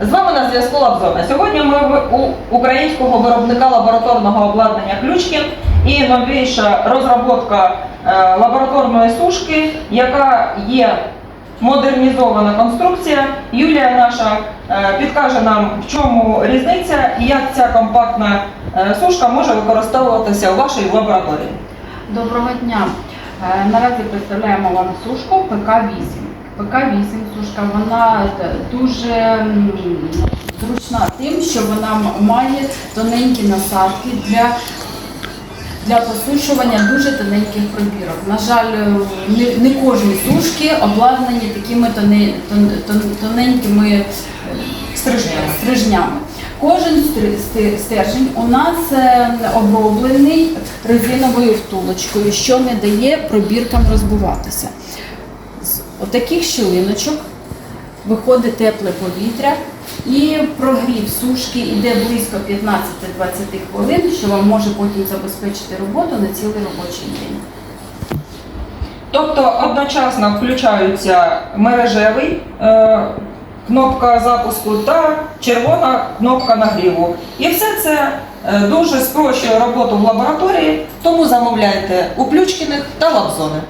З вами на зв'язку Лабзона. Сьогодні ми у українського виробника лабораторного обладнання Ключкін і новіша розробка е, лабораторної сушки, яка є модернізована конструкція. Юлія наша е, підкаже нам, в чому різниця і як ця компактна е, сушка може використовуватися у вашій лабораторії. Доброго дня. Наразі представляємо вам сушку ПК-8. ПК-8 сушка вона дуже зручна тим, що вона має тоненькі насадки для, для посушування дуже тоненьких пробірок. На жаль, е, не, не кожні сушки обладнані такими тоне- тон- тон- тоненькими е, Стрижнями. стрижнями. Кожен стержень у нас е, оброблений резиновою втулочкою, що не дає пробіркам розбиватися. Отаких щілиночок виходить тепле повітря і прогрів сушки йде близько 15-20 хвилин, що вам може потім забезпечити роботу на цілий робочий день. Тобто одночасно включаються мережевий, е, кнопка запуску та червона кнопка нагріву. І все це е, дуже спрощує роботу в лабораторії, тому замовляйте у Ключкіних та Лабзони.